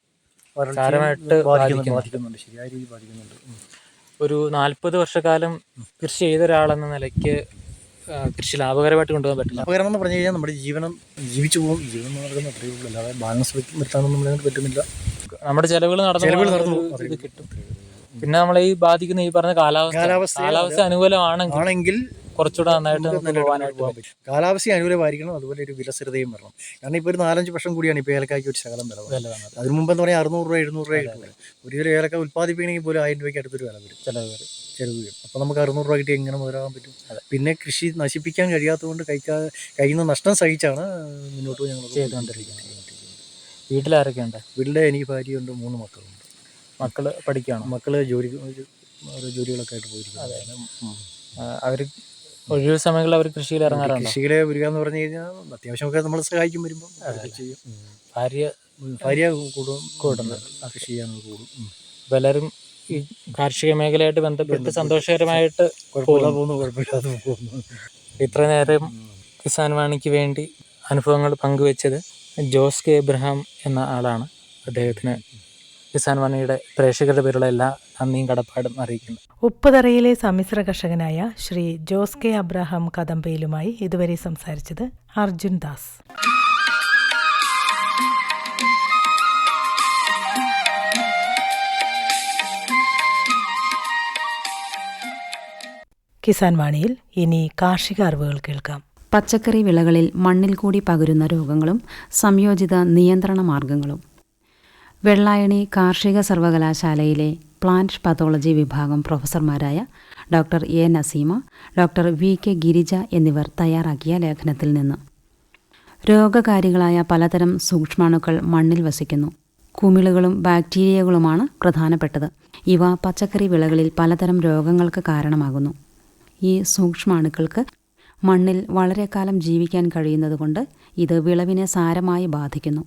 സാരമായിട്ട് ബാധിക്കുന്നുണ്ട്. ശരിയായ രീതി ബാധിക്കുന്നുണ്ട്. ഒരു നാൽപ്പത് വർഷക്കാലം കൃഷി ചെയ്ത ഒരാളെന്ന നിലയ്ക്ക് കൃഷി ലാഭകരമായിട്ട് കൊണ്ടുപോകാൻ പറ്റില്ല. ലാഭകരം എന്ന് പറഞ്ഞു കഴിഞ്ഞാൽ നമ്മുടെ ജീവനം ജീവിച്ചു പോകും. ജീവൻ നടക്കുന്ന അത്രയേ ഉള്ളൂ. അല്ലാതെ ബാലൻസ് നിർത്താനൊന്നും കൊണ്ട് പറ്റുന്നില്ല. നമ്മുടെ ചെലവുകൾ നടന്നു ഇത് കിട്ടും. പിന്നെ നമ്മളെ ഈ ബാധിക്കുന്ന ഈ പറഞ്ഞ കാലാവസ്ഥ. കാലാവസ്ഥ അനുകൂലമാണെങ്കിൽ കുറച്ചുകൂടെ നന്നായിട്ട് നമുക്ക് നമുക്ക് നല്ലതായിട്ട് പോകാനായിട്ട് പോകാൻ പറ്റും. കാലാവസ്ഥ അനുകൂലമായിരിക്കണം. അതുപോലെ ഒരു വിലസ്ഥിരതയും വരണം. കാരണം ഇപ്പോൾ ഒരു നാലഞ്ച് വർഷം കൂടിയാണ് ഇപ്പോൾ ഏലക്കായ്ക്ക് ഒരു ശകലം വില. അതിന് മുമ്പ് എന്ന് പറഞ്ഞാൽ അറുന്നൂറ് രൂപ എഴുന്നൂറ് രൂപ കിട്ടും ഒരു ഏലക്ക ഉൽപ്പാദിപ്പിക്കണമെങ്കിൽ പോലും ആയിരം രൂപയ്ക്ക് അടുത്തൊരു വില വരും. ചിലവ് വരും. ചെലവ് വരും അപ്പോൾ നമുക്ക് അറുന്നൂറ് രൂപ കിട്ടി എങ്ങനെ മുതലാകാൻ പറ്റും? പിന്നെ കൃഷി നശിപ്പിക്കാൻ കഴിയാത്തതുകൊണ്ട് കഴിക്കാ കഴിയുന്ന നഷ്ടം സഹിച്ചാണ് മുന്നോട്ട് ഞങ്ങൾ ചെയ്തുകൊണ്ടിരിക്കുന്നത്. വീട്ടിലാരൊക്കെയുണ്ട്? വീട്ടിലെ എനിക്ക് ഭാര്യയുണ്ട് മൂന്ന് മക്കളുണ്ട്. മക്കൾ പഠിക്കുകയാണ് മക്കൾ ജോലി ഓരോ ജോലികളൊക്കെ ആയിട്ട് പോയിരിക്കുന്നു. അതെ അവർ ഒഴിവ് സമയങ്ങളിൽ അവർ കൃഷിയിൽ ഇറങ്ങാറുണ്ട്? കൃഷിയിലെ വരിക എന്ന് പറഞ്ഞു കഴിഞ്ഞാൽ അത്യാവശ്യമൊക്കെ നമ്മൾ സഹായിക്കും വരുമ്പോൾ ചെയ്യും. ഭാര്യ. ഭാര്യ കൂടും. കൂടുന്നത് കൃഷി ചെയ്യാൻ കൂടും. പലരും എല്ലാവരും ഈ കാർഷിക മേഖലയായിട്ട് ബന്ധപ്പെട്ട് സന്തോഷകരമായിട്ട് ഇത്ര നേരം കിസാൻ വാണിക്ക് വേണ്ടി അനുഭവങ്ങൾ പങ്കുവെച്ചത് ജോസ് കെ എബ്രഹാം എന്ന ആളാണ്. അദ്ദേഹത്തിന് കിസാൻ വാണിയുടെ പ്രേക്ഷകരുടെ പേരുള്ള എല്ലാ നന്ദിയും കടപ്പാടും അറിയിക്കുന്നു. ഉപ്പുതറയിലെ സമ്മിശ്ര കർഷകനായ ശ്രീ ജോസ് കെ അബ്രഹാം കദംബയിലുമായി ഇതുവരെ സംസാരിച്ചത് അർജുൻ ദാസ്. കിസാൻ വാണിയിൽ ഇനി കാർഷിക അറിവുകൾ കേൾക്കാം. പച്ചക്കറി വിളകളിൽ മണ്ണിൽ കൂടി പകരുന്ന രോഗങ്ങളും സംയോജിത നിയന്ത്രണ മാർഗങ്ങളും. വെള്ളായണി കാർഷിക സർവകലാശാലയിലെ പ്ലാന്റ് പതോളജി വിഭാഗം പ്രൊഫസർമാരായ doctor A Naseema doctor V K Girija എന്നിവർ തയ്യാറാക്കിയ ലേഖനത്തിൽ നിന്ന്. രോഗകാരികളായ പലതരം സൂക്ഷ്മാണുക്കൾ മണ്ണിൽ വസിക്കുന്നു. കുമിളുകളും ബാക്ടീരിയകളുമാണ് പ്രധാനപ്പെട്ടത്. ഇവ പച്ചക്കറി വിളകളിൽ പലതരം രോഗങ്ങൾക്ക് കാരണമാകുന്നു. ഈ സൂക്ഷ്മാണുക്കൾക്ക് മണ്ണിൽ വളരെ കാലം ജീവിക്കാൻ കഴിയുന്നതുകൊണ്ട് ഇത് വിളവിനെ സാരമായി ബാധിക്കുന്നു.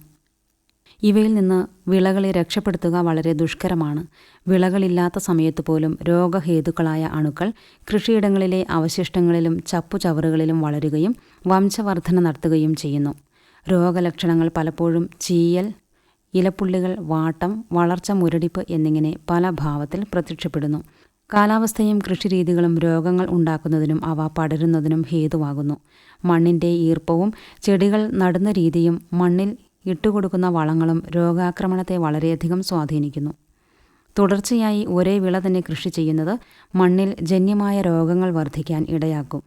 ഇവയിൽ നിന്ന് വിളകളെ രക്ഷപ്പെടുത്തുക വളരെ ദുഷ്കരമാണ്. വിളകളില്ലാത്ത സമയത്ത് പോലും രോഗഹേതുക്കളായ അണുക്കൾ കൃഷിയിടങ്ങളിലെ അവശിഷ്ടങ്ങളിലും ചപ്പുചവറുകളിലും വളരുകയും വംശവർധന നടത്തുകയും ചെയ്യുന്നു. രോഗലക്ഷണങ്ങൾ പലപ്പോഴും ചീയൽ ഇലപ്പുള്ളികൾ വാട്ടം വളർച്ച മുരടിപ്പ് എന്നിങ്ങനെ പല ഭാവത്തിൽ പ്രത്യക്ഷപ്പെടുന്നു. കാലാവസ്ഥയും കൃഷിരീതികളും രോഗങ്ങൾ ഉണ്ടാക്കുന്നതിനും അവ പടരുന്നതിനും ഹേതുവാകുന്നു. മണ്ണിന്റെ ഈർപ്പവും ചെടികൾ നടുന്ന രീതിയും മണ്ണിൽ ഇട്ടുകൊടുക്കുന്ന വളങ്ങളും രോഗാക്രമണത്തെ വളരെയധികം സ്വാധീനിക്കുന്നു. തുടർച്ചയായി ഒരേ വിള തന്നെ കൃഷി ചെയ്യുന്നത് മണ്ണിൽ ജന്യമായ രോഗങ്ങൾ വർദ്ധിക്കാൻ ഇടയാക്കും.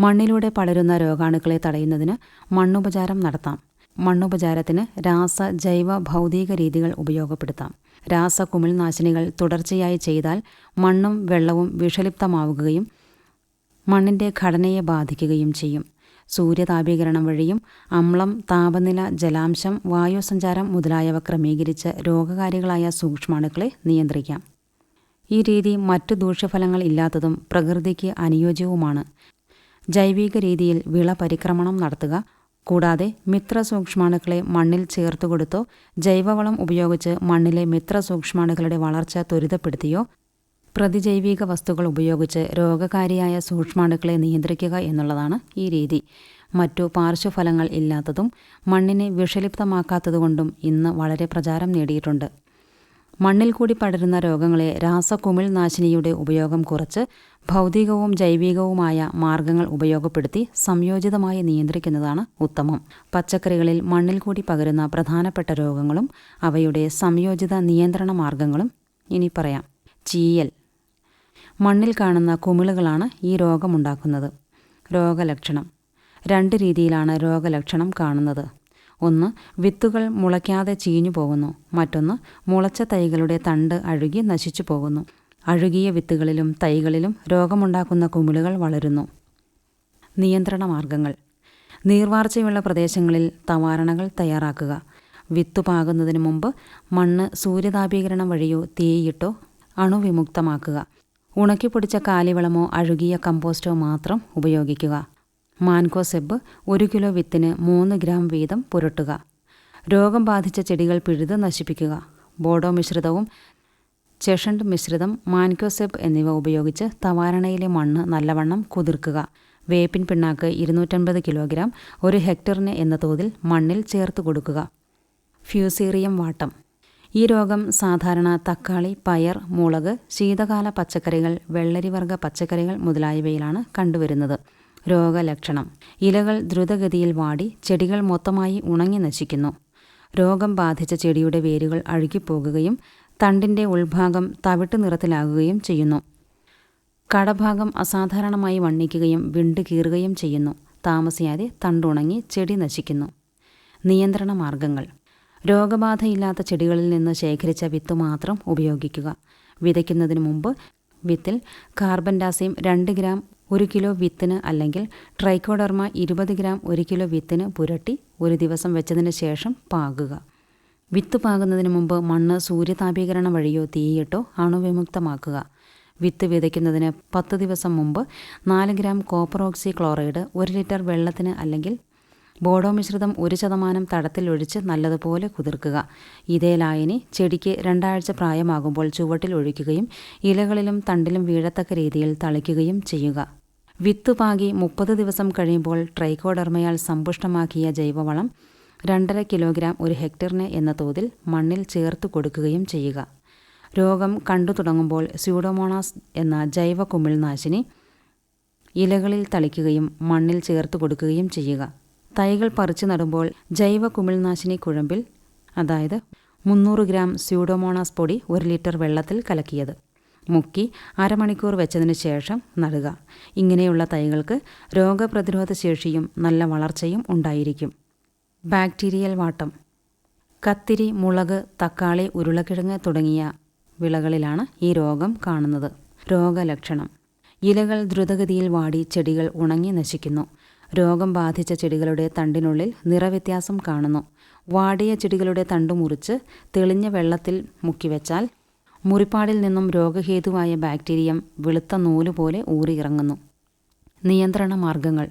മണ്ണിലൂടെ പടരുന്ന രോഗാണുക്കളെ തടയുന്നതിന് മണ്ണുപചാരം നടത്താം. മണ്ണുപചാരത്തിന് രാസ ജൈവ ഭൗതിക രീതികൾ ഉപയോഗപ്പെടുത്താം. രാസ കുമിൾനാശിനികൾ തുടർച്ചയായി ചെയ്താൽ മണ്ണും വെള്ളവും വിഷലിപ്തമാവുകയും മണ്ണിന്റെ ഘടനയെ ബാധിക്കുകയും ചെയ്യും. സൂര്യതാപീകരണം വഴിയും അമ്ലം താപനില ജലാംശം വായുസഞ്ചാരം മുതലായവ ക്രമീകരിച്ച് രോഗകാരികളായ സൂക്ഷ്മാണുക്കളെ നിയന്ത്രിക്കാം. ഈ രീതി മറ്റു ദൂഷ്യഫലങ്ങൾ ഇല്ലാത്തതും പ്രകൃതിക്ക് അനുയോജ്യവുമാണ്. ജൈവിക രീതിയിൽ വിള പരിക്രമണം നടത്തുക കൂടാതെ മിത്ര സൂക്ഷ്മാണുക്കളെ മണ്ണിൽ ചേർത്തുകൊടുത്തോ ജൈവവളം ഉപയോഗിച്ച് മണ്ണിലെ മിത്ര സൂക്ഷ്മാണുക്കളുടെ വളർച്ച ത്വരിതപ്പെടുത്തിയോ പ്രതിജൈവിക വസ്തുക്കൾ ഉപയോഗിച്ച് രോഗകാരിയായ സൂക്ഷ്മാണുക്കളെ നിയന്ത്രിക്കുക എന്നുള്ളതാണ് ഈ രീതി. മറ്റു പാർശ്വഫലങ്ങൾ ഇല്ലാത്തതും മണ്ണിനെ വിഷലിപ്തമാക്കാത്തതുകൊണ്ടും ഇന്ന് വളരെ പ്രചാരം നേടിയിട്ടുണ്ട്. മണ്ണിൽ കൂടി പടരുന്ന രോഗങ്ങളെ രാസകുമിൾ നാശിനിയുടെ ഉപയോഗം കുറച്ച് ഭൗതികവും ജൈവികവുമായ മാർഗങ്ങൾ ഉപയോഗപ്പെടുത്തി സംയോജിതമായി നിയന്ത്രിക്കുന്നതാണ് ഉത്തമം. പച്ചക്കറികളിൽ മണ്ണിൽ കൂടി പകരുന്ന പ്രധാനപ്പെട്ട രോഗങ്ങളും അവയുടെ സംയോജിത നിയന്ത്രണ മാർഗങ്ങളും ഇനി പറയാം. ചീയൽ. മണ്ണിൽ കാണുന്ന കുമിളുകളാണ് ഈ രോഗമുണ്ടാക്കുന്നത്. രോഗലക്ഷണം. രണ്ട് രീതിയിലാണ് രോഗലക്ഷണം കാണുന്നത്. ഒന്ന് വിത്തുകൾ മുളയ്ക്കാതെ ചീഞ്ഞു പോകുന്നു. മറ്റൊന്ന് മുളച്ച തൈകളുടെ തണ്ട് അഴുകി നശിച്ചു പോകുന്നു. അഴുകിയ വിത്തുകളിലും തൈകളിലും രോഗമുണ്ടാക്കുന്ന കുമിളുകൾ വളരുന്നു. നിയന്ത്രണ മാർഗങ്ങൾ. നീർവാർച്ചയുള്ള പ്രദേശങ്ങളിൽ തവാരണകൾ തയ്യാറാക്കുക. വിത്തു പാകുന്നതിന് മുമ്പ് മണ്ണ് സൂര്യതാപീകരണം വഴിയോ തീയിട്ടോ അണുവിമുക്തമാക്കുക. ഉണക്കിപ്പൊടിച്ച കാലിവളമോ അഴുകിയ കമ്പോസ്റ്റോ മാത്രം ഉപയോഗിക്കുക. മാൻകോസെബ് ഒരു കിലോ വിത്തിന് മൂന്ന് ഗ്രാം വീതം പുരട്ടുക. രോഗം ബാധിച്ച ചെടികൾ പിഴുത് നശിപ്പിക്കുക. ബോഡോ മിശ്രിതവും ചെഷണ്ട് മിശ്രിതം മാൻകോസെബ് എന്നിവ ഉപയോഗിച്ച് തവാരണയിലെ മണ്ണ് നല്ലവണ്ണം കുതിർക്കുക. വേപ്പിൻ പിണ്ണാക്ക് ഇരുന്നൂറ്റൻപത് കിലോഗ്രാം ഒരു ഹെക്ടറിന് എന്ന തോതിൽ മണ്ണിൽ ചേർത്ത് കൊടുക്കുക. ഫ്യൂസീറിയം വാട്ടം. ഈ രോഗം സാധാരണ തക്കാളി പയർ മുളക് ശീതകാല പച്ചക്കറികൾ വെള്ളരിവർഗ പച്ചക്കറികൾ മുതലായവയിലാണ് കണ്ടുവരുന്നത്. രോഗലക്ഷണം. ഇലകൾ ദ്രുതഗതിയിൽ വാടി ചെടികൾ മൊത്തമായി ഉണങ്ങി നശിക്കുന്നു. രോഗം ബാധിച്ച ചെടിയുടെ വേരുകൾ അഴുകിപ്പോകുകയും തണ്ടിന്റെ ഉൾഭാഗം തവിട്ട് നിറത്തിലാകുകയും ചെയ്യുന്നു. കടഭാഗം അസാധാരണമായി വണ്ണിക്കുകയും വിണ്ട് കീറുകയും ചെയ്യുന്നു. താമസിയാതെ തണ്ടുണങ്ങി ചെടി നശിക്കുന്നു. നിയന്ത്രണ മാർഗങ്ങൾ. രോഗബാധയില്ലാത്ത ചെടികളിൽ നിന്ന് ശേഖരിച്ച വിത്ത് മാത്രം ഉപയോഗിക്കുക. വിതയ്ക്കുന്നതിന് മുമ്പ് വിത്തിൽ കാർബൻ ഡാസിയം രണ്ട് ഗ്രാം ഒരു കിലോ വിത്തിന് അല്ലെങ്കിൽ ട്രൈക്കോഡർമ ഇരുപത് ഗ്രാം ഒരു കിലോ വിത്തിന് പുരട്ടി ഒരു ദിവസം വെച്ചതിന് ശേഷം പാകുക. വിത്ത് പാകുന്നതിന് മുമ്പ് മണ്ണ് സൂര്യതാപീകരണം വഴിയോ തീയിട്ടോ അണുവിമുക്തമാക്കുക. വിത്ത് വിതയ്ക്കുന്നതിന് പത്ത് ദിവസം മുമ്പ് നാല് ഗ്രാം കോപ്പർ ഓക്സി ക്ലോറൈഡ് ഒരു ലിറ്റർ വെള്ളത്തിന് അല്ലെങ്കിൽ ബോഡോ മിശ്രിതം ഒരു ശതമാനം തടത്തിലൊഴിച്ച് നല്ലതുപോലെ കുതിർക്കുക. ഇതേ ലായനി ചെടിക്ക് രണ്ടാഴ്ച പ്രായമാകുമ്പോൾ ചുവട്ടിൽ ഒഴിക്കുകയും ഇലകളിലും തണ്ടിലും വീഴത്തക്ക രീതിയിൽ തളിക്കുകയും ചെയ്യുക. വിത്ത് പാകി മുപ്പത് ദിവസം കഴിയുമ്പോൾ ട്രൈക്കോഡർമയാൽ സമ്പുഷ്ടമാക്കിയ ജൈവവളം രണ്ടര കിലോഗ്രാം ഒരു ഹെക്ടറിന് എന്ന തോതിൽ മണ്ണിൽ ചേർത്ത് കൊടുക്കുകയും ചെയ്യുക. രോഗം കണ്ടു തുടങ്ങുമ്പോൾ സ്യൂഡോമോണാസ് എന്ന ജൈവ കുമിൾനാശിനി ഇലകളിൽ തളിക്കുകയും മണ്ണിൽ ചേർത്ത് കൊടുക്കുകയും ചെയ്യുക. തൈകൾ പറിച്ചു നടുമ്പോൾ ജൈവ കുമിൾനാശിനി കുഴമ്പിൽ അതായത് മുന്നൂറ് ഗ്രാം സ്യൂഡോമോണാസ് പൊടി ഒരു ലിറ്റർ വെള്ളത്തിൽ കലക്കിയത്. മുക്കി അരമണിക്കൂർ വെച്ചതിന് ശേഷം നടുക. ഇങ്ങനെയുള്ള തൈകൾക്ക് രോഗപ്രതിരോധ ശേഷിയും നല്ല വളർച്ചയും ഉണ്ടായിരിക്കും. ബാക്ടീരിയൽ വാട്ടം. കത്തിരി മുളക് തക്കാളി ഉരുളക്കിഴങ്ങ് തുടങ്ങിയ വിളകളിലാണ് ഈ രോഗം കാണുന്നത്. രോഗലക്ഷണം. ഇലകൾ ദ്രുതഗതിയിൽ വാടി ചെടികൾ ഉണങ്ങി നശിക്കുന്നു. രോഗം ബാധിച്ച ചെടികളുടെ തണ്ടിനുള്ളിൽ നിറവ്യത്യാസം കാണുന്നു. വാടിയ ചെടികളുടെ തണ്ട് മുറിച്ച് തെളിഞ്ഞ വെള്ളത്തിൽ മുക്കിവെച്ചാൽ മുറിപ്പാടിൽ നിന്നും രോഗഹേതുവായ ബാക്ടീരിയം വെളുത്ത നൂൽ പോലെ ഊറിയിറങ്ങുന്നു. നിയന്ത്രണ മാർഗങ്ങൾ.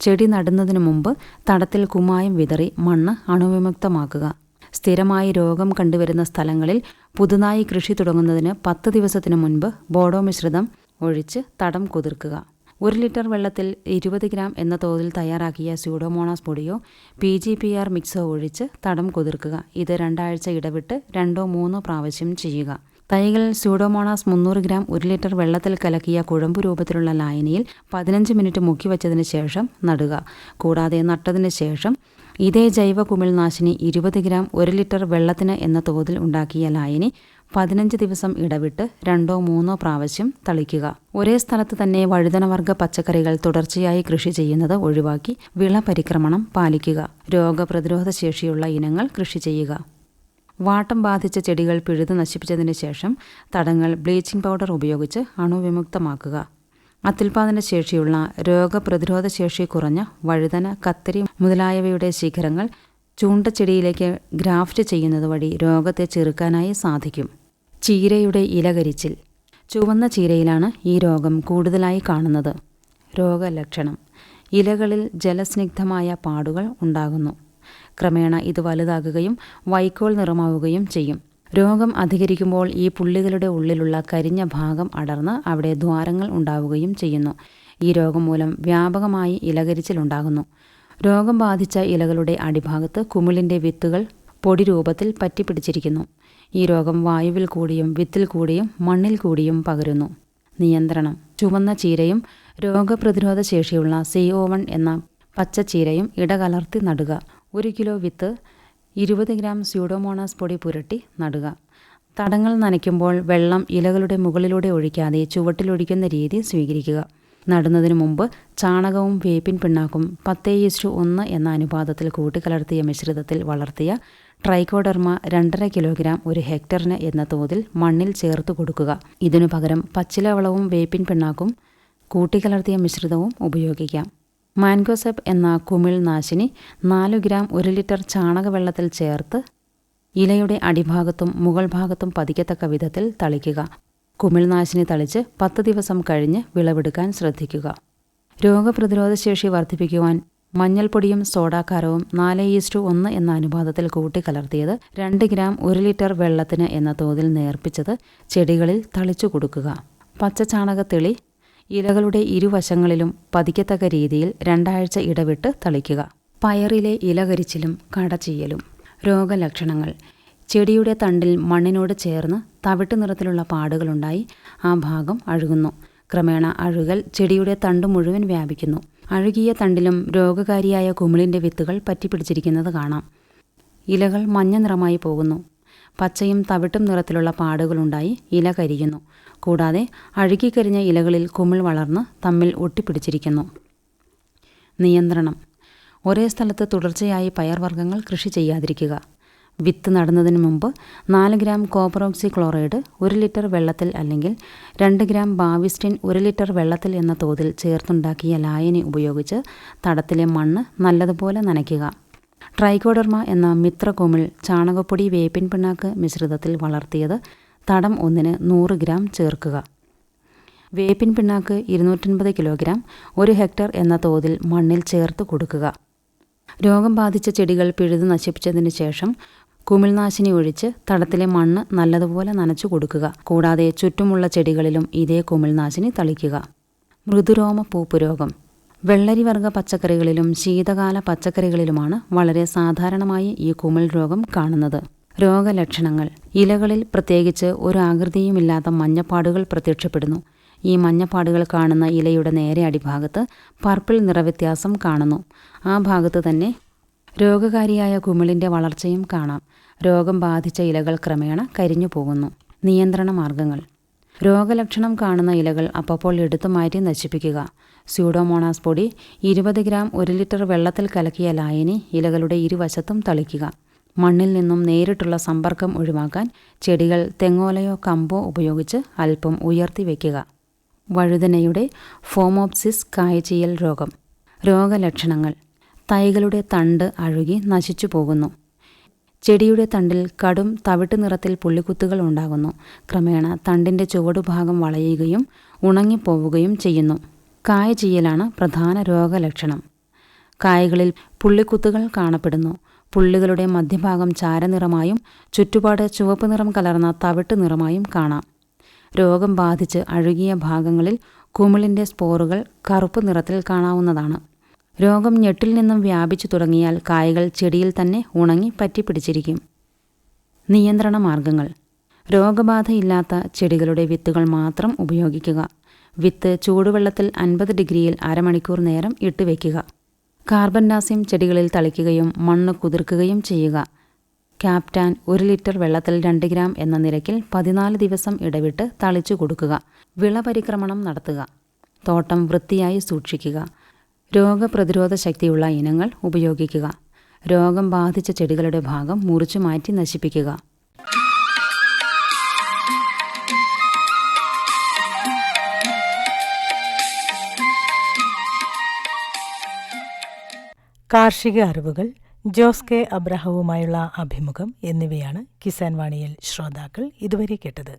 ചെടി നടുന്നതിനു മുമ്പ് തടത്തിൽ കുമായം വിതറി മണ്ണ് അണുവിമുക്തമാക്കുക. സ്ഥിരമായി രോഗം കണ്ടുവരുന്ന സ്ഥലങ്ങളിൽ പുതുതായി കൃഷി തുടങ്ങുന്നതിന് പത്ത് ദിവസത്തിനു മുൻപ് ബോഡോ മിശ്രിതം ഒഴിച്ച് തടം കുതിർക്കുക. ഒരു ലിറ്റർ വെള്ളത്തിൽ ഇരുപത് ഗ്രാം എന്ന തോതിൽ തയ്യാറാക്കിയ സ്യൂഡോമോണാസ് പൊടിയോ പി ജി പി ആർ മിക്സോ ഒഴിച്ച് തടം കുതിർക്കുക. ഇത് രണ്ടാഴ്ച ഇടവിട്ട് രണ്ടോ മൂന്നോ പ്രാവശ്യം ചെയ്യുക. തൈകൾ സ്യൂഡോമോണാസ് മുന്നൂറ് ഗ്രാം ഒരു ലിറ്റർ വെള്ളത്തിൽ കലക്കിയ കുഴമ്പ് രൂപത്തിലുള്ള ലായനിയിൽ പതിനഞ്ച് മിനിറ്റ് മുക്കി വച്ചതിന് ശേഷം നടുക. കൂടാതെ നട്ടതിന് ശേഷം ഇതേ ജൈവ കുമിൾനാശിനി ഇരുപത് ഗ്രാം ഒരു ലിറ്റർ വെള്ളത്തിന് എന്ന തോതിൽ ഉണ്ടാക്കിയ ലായനി പതിനഞ്ച് ദിവസം ഇടവിട്ട് രണ്ടോ മൂന്നോ പ്രാവശ്യം തളിക്കുക. ഒരേ സ്ഥലത്ത് തന്നെ വഴുതനവർഗ പച്ചക്കറികൾ തുടർച്ചയായി കൃഷി ചെയ്യുന്നത് ഒഴിവാക്കി വിള പരിക്രമണം പാലിക്കുക. രോഗപ്രതിരോധ ശേഷിയുള്ള ഇനങ്ങൾ കൃഷി ചെയ്യുക. വാട്ടം ബാധിച്ച ചെടികൾ പിഴുതു നശിപ്പിച്ചതിന് ശേഷം തടങ്ങൾ ബ്ലീച്ചിംഗ് പൗഡർ ഉപയോഗിച്ച് അണുവിമുക്തമാക്കുക. അത്യുൽപാദന ശേഷിയുള്ള രോഗപ്രതിരോധ ശേഷി കുറഞ്ഞ വഴുതന കത്തിരി മുതലായവയുടെ ശിഖരങ്ങൾ ചൂണ്ടച്ചെടിയിലേക്ക് ഗ്രാഫ്റ്റ് ചെയ്യുന്നത് വഴി രോഗത്തെ ചെറുക്കാനായി സാധിക്കും. ചീരയുടെ ഇലകരിച്ചിൽ. ചുവന്ന ചീരയിലാണ് ഈ രോഗം കൂടുതലായി കാണുന്നത്. രോഗലക്ഷണം. ഇലകളിൽ ജലസ്നിഗ്ധമായ പാടുകൾ ഉണ്ടാകുന്നു. ക്രമേണ ഇത് വലുതാകുകയും വൈക്കോൾ നിറമാവുകയും ചെയ്യും. രോഗം അധികരിക്കുമ്പോൾ ഈ പുള്ളികളുടെ ഉള്ളിലുള്ള കരിഞ്ഞ ഭാഗം അടർന്ന് അവിടെ ദ്വാരങ്ങൾ ഉണ്ടാവുകയും ചെയ്യുന്നു. ഈ രോഗം മൂലം വ്യാപകമായി ഇലകരിച്ചിലുണ്ടാകുന്നു രോഗം ബാധിച്ച ഇലകളുടെ അടിഭാഗത്ത് കുമിളിന്റെ വിത്തുകൾ പൊടി രൂപത്തിൽ പറ്റിപ്പിടിച്ചിരിക്കുന്നു. ഈ രോഗം വായുവിൽ കൂടിയും വിത്തിൽ കൂടിയും മണ്ണിൽ കൂടിയും പകരുന്നു. നിയന്ത്രണം. ചുവന്ന ചീരയും രോഗപ്രതിരോധ ശേഷിയുള്ള സി ഒ വൺ എന്ന പച്ച ചീരയും ഇടകലർത്തി നടുക. ഒരു കിലോ വിത്ത് ഇരുപത് ഗ്രാം സ്യൂഡോമോണാസ് പൊടി പുരട്ടി നടുക. തടങ്ങൾ നനയ്ക്കുമ്പോൾ വെള്ളം ഇലകളുടെ മുകളിലൂടെ ഒഴിക്കാതെ ചുവട്ടിലൊഴിക്കുന്ന രീതി സ്വീകരിക്കുക. നടുന്നതിന് മുമ്പ് ചാണകവും വേപ്പിൻ പിണ്ണാക്കും പത്തേ ഇസ്റ്റു ഒന്ന് എന്ന അനുപാതത്തിൽ കൂട്ടിക്കലർത്തിയ മിശ്രിതത്തിൽ വളർത്തിയ ട്രൈക്കോഡർമ രണ്ടര കിലോഗ്രാം ഒരു ഹെക്ടറിന് എന്ന തോതിൽ മണ്ണിൽ ചേർത്ത് കൊടുക്കുക. ഇതിനു പകരം പച്ചിലവളവും വേപ്പിൻ പിണ്ണാക്കും കൂട്ടിക്കലർത്തിയ മിശ്രിതവും ഉപയോഗിക്കാം. മാൻഗോസെപ്പ് എന്ന കുമിൾ നാശിനി നാലു ഗ്രാം ഒരു ലിറ്റർ ചാണകവെള്ളത്തിൽ ചേർത്ത് ഇലയുടെ അടിഭാഗത്തും മുകൾ ഭാഗത്തും പതിക്കത്തക്ക വിധത്തിൽ തളിക്കുക. കുമിൾനാശിനി തളിച്ച് പത്ത് ദിവസം കഴിഞ്ഞ് വിളവെടുക്കാൻ ശ്രദ്ധിക്കുക. രോഗപ്രതിരോധ ശേഷി വർദ്ധിപ്പിക്കുവാൻ മഞ്ഞൾപ്പൊടിയും സോഡാക്കാരവും നാല് ഈസ്റ്റു ഒന്ന് എന്ന അനുപാതത്തിൽ കൂട്ടിക്കലർത്തിയത് രണ്ട് ഗ്രാം ഒരു ലിറ്റർ വെള്ളത്തിന് എന്ന തോതിൽ നേർപ്പിച്ചത് ചെടികളിൽ തളിച്ചു കൊടുക്കുക. പച്ചച്ചാണകത്തെളി ഇലകളുടെ ഇരുവശങ്ങളിലും പതിക്കത്തക്ക രീതിയിൽ രണ്ടാഴ്ച ഇടവിട്ട് തളിക്കുക. പയറിലെ ഇലകരിച്ചിലും കടചീയലും രോഗലക്ഷണങ്ങൾ ചെടിയുടെ തണ്ടിൽ മണ്ണിനോട് ചേർന്ന് തവിട്ട് നിറത്തിലുള്ള പാടുകളുണ്ടായി. ആ ഭാഗം അഴുകുന്നു. ക്രമേണ അഴുകൽ ചെടിയുടെ തണ്ട് മുഴുവൻ വ്യാപിക്കുന്നു. അഴുകിയ തണ്ടിലും രോഗകാരിയായ കുമിളിന്റെ വിത്തുകൾ പറ്റിപ്പിടിച്ചിരിക്കുന്നത് കാണാം. ഇലകൾ മഞ്ഞ നിറമായി പോകുന്നു. പച്ചയും തവിട്ടും നിറത്തിലുള്ള പാടുകളുണ്ടായി ഇല കരിയുന്നു. കൂടാതെ അഴുകിക്കരിഞ്ഞ ഇലകളിൽ കുമിൾ വളർന്ന് തമ്മിൽ ഒട്ടിപ്പിടിച്ചിരിക്കുന്നു. നിയന്ത്രണം. ഒരേ സ്ഥലത്ത് തുടർച്ചയായി പയർവർഗങ്ങൾ കൃഷി ചെയ്യാതിരിക്കുക. വിത്ത് നടുന്നതിന് മുമ്പ് നാല് ഗ്രാം കോപ്പറോക്സി ക്ലോറൈഡ് ഒരു ലിറ്റർ വെള്ളത്തിൽ അല്ലെങ്കിൽ രണ്ട് ഗ്രാം ബാവിസ്റ്റിൻ ഒരു ലിറ്റർ വെള്ളത്തിൽ എന്ന തോതിൽ ചേർത്തുണ്ടാക്കിയ ലായനി ഉപയോഗിച്ച് തടത്തിലെ മണ്ണ് നല്ലതുപോലെ നനയ്ക്കുക. ട്രൈക്കോഡർമ എന്ന മിത്രകുമിൾ ചാണകപ്പൊടി വേപ്പിൻ പിണ്ണാക്ക് മിശ്രിതത്തിൽ വളർത്തിയത് തടം ഒന്നിന് നൂറ് ഗ്രാം ചേർക്കുക. വേപ്പിൻ പിണ്ണാക്ക് ഇരുന്നൂറ്റൻപത് കിലോഗ്രാം ഒരു ഹെക്ടർ എന്ന തോതിൽ മണ്ണിൽ ചേർത്ത് കൊടുക്കുക. രോഗം ബാധിച്ച ചെടികൾ പിഴുതു നശിപ്പിച്ചതിന് ശേഷം കുമിൾനാശിനി ഒഴിച്ച് തടത്തിലെ മണ്ണ് നല്ലതുപോലെ നനച്ചു കൊടുക്കുക. കൂടാതെ ചുറ്റുമുള്ള ചെടികളിലും ഇതേ കുമിൾനാശിനി തളിക്കുക. മൃദുരോമ പൂപ്പുരോഗം. വെള്ളരിവർഗ പച്ചക്കറികളിലും ശീതകാല പച്ചക്കറികളിലുമാണ് വളരെ സാധാരണമായി ഈ കുമിൾ രോഗം കാണുന്നത്. രോഗലക്ഷണങ്ങൾ. ഇലകളിൽ പ്രത്യേകിച്ച് ഒരു ആകൃതിയുമില്ലാത്ത മഞ്ഞപ്പാടുകൾ പ്രത്യക്ഷപ്പെടുന്നു. ഈ മഞ്ഞപ്പാടുകൾ കാണുന്ന ഇലയുടെ നേരെ അടിഭാഗത്ത് പർപ്പിൾ നിറവ്യത്യാസം കാണുന്നു. ആ ഭാഗത്ത് തന്നെ രോഗകാരിയായ കുമിളിന്റെ വളർച്ചയും കാണാം. രോഗം ബാധിച്ച ഇലകൾ ക്രമേണ കരിഞ്ഞു പോകുന്നു. നിയന്ത്രണ മാർഗങ്ങൾ. രോഗലക്ഷണം കാണുന്ന ഇലകൾ അപ്പോൾ എടുത്തു മാറ്റി നശിപ്പിക്കുക. സ്യൂഡോമോണാസ് പൊടി ഇരുപത് ഗ്രാം ഒരു ലിറ്റർ വെള്ളത്തിൽ കലക്കിയ ലായനി ഇലകളുടെ ഇരുവശത്തും തളിക്കുക. മണ്ണിൽ നിന്നും നേരിട്ടുള്ള സമ്പർക്കം ഒഴിവാക്കാൻ ചെടികൾ തെങ്ങോലയോ കമ്പോ ഉപയോഗിച്ച് അല്പം ഉയർത്തി വയ്ക്കുക വഴുതനയുടെ ഫോമോപ്സിസ് കായ്ചിയൽ രോഗം. രോഗലക്ഷണങ്ങൾ. തൈകളുടെ തണ്ട് അഴുകി നശിച്ചു പോകുന്നു. ചെടിയുടെ തണ്ടിൽ കടും തവിട്ട് നിറത്തിൽ പുള്ളിക്കുത്തുകൾ ഉണ്ടാകുന്നു. ക്രമേണ തണ്ടിന്റെ ചുവടുഭാഗം വളയുകയും ഉണങ്ങിപ്പോവുകയും ചെയ്യുന്നു. കായ ചെയ്യലാണ് പ്രധാന രോഗലക്ഷണം. കായകളിൽ പുള്ളിക്കുത്തുകൾ കാണപ്പെടുന്നു. പുള്ളികളുടെ മധ്യഭാഗം ചാരനിറമായും ചുറ്റുപാട് ചുവപ്പ് നിറം കലർന്ന തവിട്ട് നിറമായും കാണാം. രോഗം ബാധിച്ച് അഴുകിയ ഭാഗങ്ങളിൽ കുമിളിന്റെ സ്പോറുകൾ കറുപ്പ് നിറത്തിൽ കാണാവുന്നതാണ്. രോഗം ഞെട്ടിൽ നിന്നും വ്യാപിച്ചു തുടങ്ങിയാൽ കായകൾ ചെടിയിൽ തന്നെ ഉണങ്ങി പറ്റിപ്പിടിച്ചിരിക്കും. നിയന്ത്രണ മാർഗങ്ങൾ. രോഗബാധയില്ലാത്ത ചെടികളുടെ വിത്തുകൾ മാത്രം ഉപയോഗിക്കുക. വിത്ത് ചൂടുവെള്ളത്തിൽ അൻപത് ഡിഗ്രിയിൽ അരമണിക്കൂർ നേരം ഇട്ട് വയ്ക്കുക കാർബൺ ഡാസ്യം ചെടികളിൽ തളിക്കുകയും മണ്ണ് കുതിർക്കുകയും ചെയ്യുക. ക്യാപ്റ്റാൻ ഒരു ലിറ്റർ വെള്ളത്തിൽ രണ്ട് ഗ്രാം എന്ന നിരക്കിൽ പതിനാല് ദിവസം ഇടവിട്ട് തളിച്ചു കൊടുക്കുക. വിളപരിക്രമണം നടത്തുക. തോട്ടം വൃത്തിയായി സൂക്ഷിക്കുക. രോഗപ്രതിരോധ ശക്തിയുള്ള ഇനങ്ങൾ ഉപയോഗിക്കുക. രോഗം ബാധിച്ച ചെടികളുടെ ഭാഗം മുറിച്ചു മാറ്റി നശിപ്പിക്കുക. കാർഷിക അറിവുകൾ ജോസ് കെ അബ്രഹവുമായുള്ള അഭിമുഖം എന്നിവയാണ് കിസാൻ വാണിയിൽ ശ്രോതാക്കൾ ഇതുവരെ കേട്ടത്.